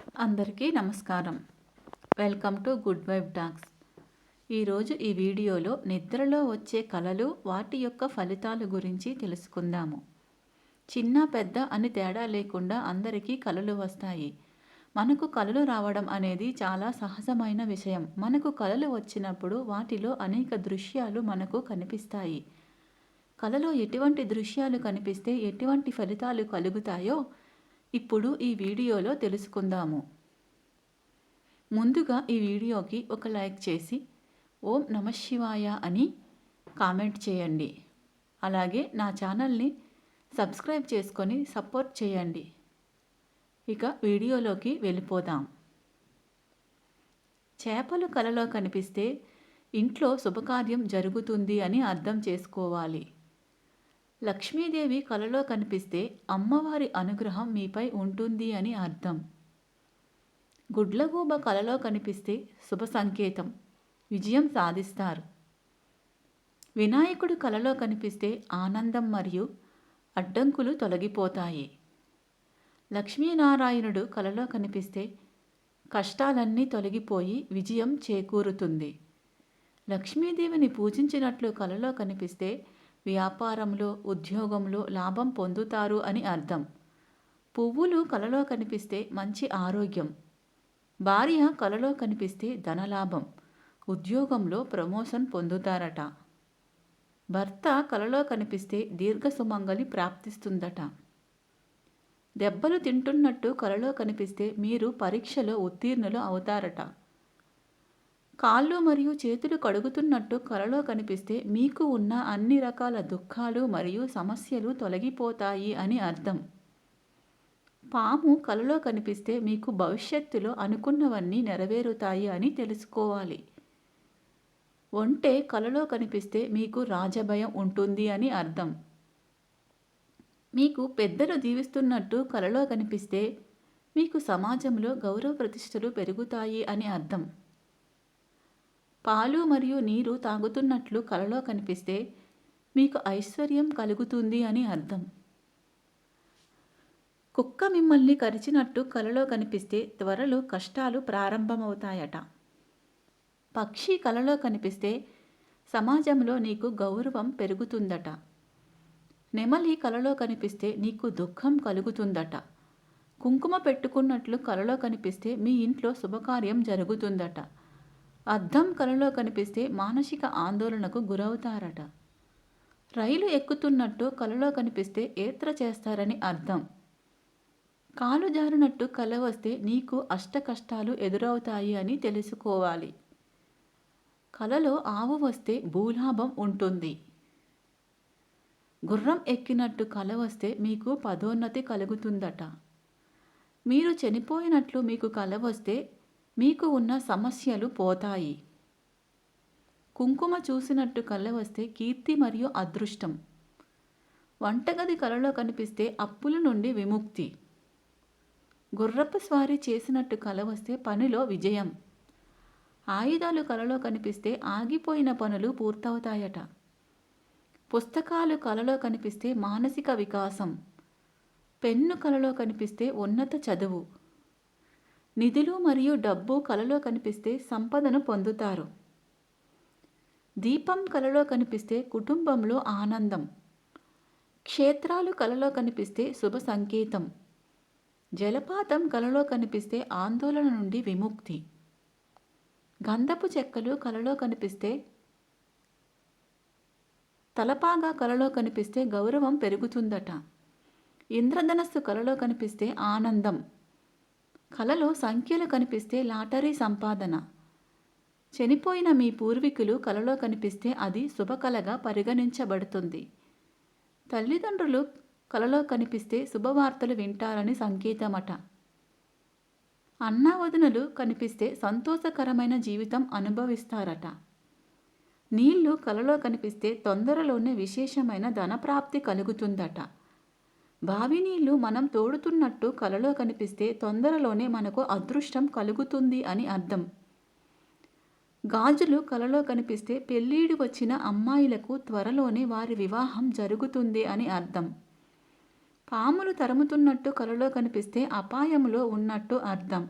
అందరికీ నమస్కారం. Welcome to good vibe talks ఈరోజు ఈ వీడియోలో నిద్రలో వచ్చే కళలు వాటి యొక్క ఫలితాల గురించి తెలుసుకుందాము. చిన్న పెద్ద అని తేడా లేకుండా అందరికీ కళలు వస్తాయి. మనకు కళలు రావడం అనేది చాలా సహజమైన విషయం. మనకు కళలు వచ్చినప్పుడు వాటిలో అనేక దృశ్యాలు మనకు కనిపిస్తాయి. కళలో ఎటువంటి దృశ్యాలు కనిపిస్తే ఎటువంటి ఫలితాలు కలుగుతాయో ఇప్పుడు ఈ వీడియోలో తెలుసుకుందాము. ముందుగా ఈ వీడియోకి ఒక లైక్ చేసి ఓం నమ శివాయ అని కామెంట్ చేయండి. అలాగే నా ఛానల్ని సబ్స్క్రైబ్ చేసుకొని సపోర్ట్ చేయండి. ఇక వీడియోలోకి వెళ్ళిపోదాం. చేపలు కలలో కనిపిస్తే ఇంట్లో శుభకార్యం జరుగుతుంది అని అర్థం చేసుకోవాలి. లక్ష్మీదేవి కలలో కనిపిస్తే అమ్మవారి అనుగ్రహం మీపై ఉంటుంది అని అర్థం. గుడ్లగూబ కలలో కనిపిస్తే శుభ సంకేతం విజయం సాధిస్తారు. వినాయకుడు కలలో కనిపిస్తే ఆనందం మరియు అడ్డంకులు తొలగిపోతాయి. లక్ష్మీనారాయణుడు కలలో కనిపిస్తే కష్టాలన్నీ తొలగిపోయి విజయం చేకూరుతుంది. లక్ష్మీదేవిని పూజించినట్లు కలలో కనిపిస్తే వ్యాపారంలో ఉద్యోగంలో లాభం పొందుతారు అని అర్థం. పువ్వులు కలలో కనిపిస్తే మంచి ఆరోగ్యం. భార్య కలలో కనిపిస్తే ధనలాభం. ఉద్యోగంలో ప్రమోషన్ పొందుతారట. భర్త కలలో కనిపిస్తే దీర్ఘ సుమంగలి ప్రాప్తిస్తుందట. దెబ్బలు తింటున్నట్టు కలలో కనిపిస్తే మీరు పరీక్షలో ఉత్తీర్ణులు అవుతారట. కాళ్ళు మరియు చేతులు కడుగుతున్నట్టు కలలో కనిపిస్తే మీకు ఉన్న అన్ని రకాల దుఃఖాలు మరియు సమస్యలు తొలగిపోతాయి అని అర్థం. పాము కలలో కనిపిస్తే మీకు భవిష్యత్తులో అనుకున్నవన్నీ నెరవేరుతాయి అని తెలుసుకోవాలి. ఒంటె కలలో కనిపిస్తే మీకు రాజభయం ఉంటుంది అని అర్థం. మీకు పెద్దలు జీవిస్తున్నట్టు కలలో కనిపిస్తే మీకు సమాజంలో గౌరవ ప్రతిష్టలు పెరుగుతాయి అని అర్థం. పాలు మరియు నీరు తాగుతున్నట్లు కలలో కనిపిస్తే మీకు ఐశ్వర్యం కలుగుతుంది అని అర్థం. కుక్క మిమ్మల్ని కరిచినట్టు కలలో కనిపిస్తే త్వరలో కష్టాలు ప్రారంభమవుతాయట. పక్షి కలలో కనిపిస్తే సమాజంలో నీకు గౌరవం పెరుగుతుందట. నెమలి కలలో కనిపిస్తే నీకు దుఃఖం కలుగుతుందట. కుంకుమ పెట్టుకున్నట్లు కలలో కనిపిస్తే మీ ఇంట్లో శుభకార్యం జరుగుతుందట. అద్దం కలలో కనిపిస్తే మానసిక ఆందోళనకు గురవుతారట. రైలు ఎక్కుతున్నట్టు కలలో కనిపిస్తే ఏత్ర చేస్తారని అర్థం. కాలు జారినట్టు కల వస్తే నీకు అష్ట కష్టాలు ఎదురవుతాయి అని తెలుసుకోవాలి. కలలో ఆవు వస్తే భూలాభం ఉంటుంది. గుర్రం ఎక్కినట్టు కల వస్తే మీకు పదోన్నతి కలుగుతుందట. మీరు చనిపోయినట్లు మీకు కల వస్తే మీకు ఉన్న సమస్యలు పోతాయి. కుంకుమ చూసినట్టు కళ్ళ వస్తే కీర్తి మరియు అదృష్టం. వంటగది కలలో కనిపిస్తే అప్పుల నుండి విముక్తి. గుర్రపు స్వారీ చేసినట్టు కల వస్తే పనిలో విజయం. ఆయుధాలు కలలో కనిపిస్తే ఆగిపోయిన పనులు పూర్తవుతాయట. పుస్తకాలు కలలో కనిపిస్తే మానసిక వికాసం. పెన్ను కలలో కనిపిస్తే ఉన్నత చదువు. నిధులు మరియు డబ్బు కలలో కనిపిస్తే సంపదను పొందుతారు. దీపం కలలో కనిపిస్తే కుటుంబంలో ఆనందం. క్షేత్రాలు కలలో కనిపిస్తే శుభ సంకేతం. జలపాతం కలలో కనిపిస్తే ఆందోళన నుండి విముక్తి. గంధపు చెక్కలు కలలో కనిపిస్తే తలపాగా కలలో కనిపిస్తే గౌరవం పెరుగుతుందట. ఇంద్రధనస్సు కలలో కనిపిస్తే ఆనందం. కలలో సంఖ్యలు కనిపిస్తే లాటరీ సంపాదన. చనిపోయిన మీ పూర్వీకులు కలలో కనిపిస్తే అది శుభకళగా పరిగణించబడుతుంది. తల్లిదండ్రులు కలలో కనిపిస్తే శుభవార్తలు వింటారని సంకేతమట. అన్నావదనలు కనిపిస్తే సంతోషకరమైన జీవితం అనుభవిస్తారట. నీళ్ళు కలలో కనిపిస్తే తొందరలోనే విశేషమైన ధనప్రాప్తి కలుగుతుందట. బావి నీళ్ళు మనం తోడుతున్నట్టు కలలో కనిపిస్తే తొందరలోనే మనకు అదృష్టం కలుగుతుంది అని అర్థం. గాజులు కలలో కనిపిస్తే పెళ్ళీడు వచ్చిన అమ్మాయిలకు త్వరలోనే వారి వివాహం జరుగుతుంది అని అర్థం. పాములు తరుముతున్నట్టు కలలో కనిపిస్తే అపాయములో ఉన్నట్టు అర్థం.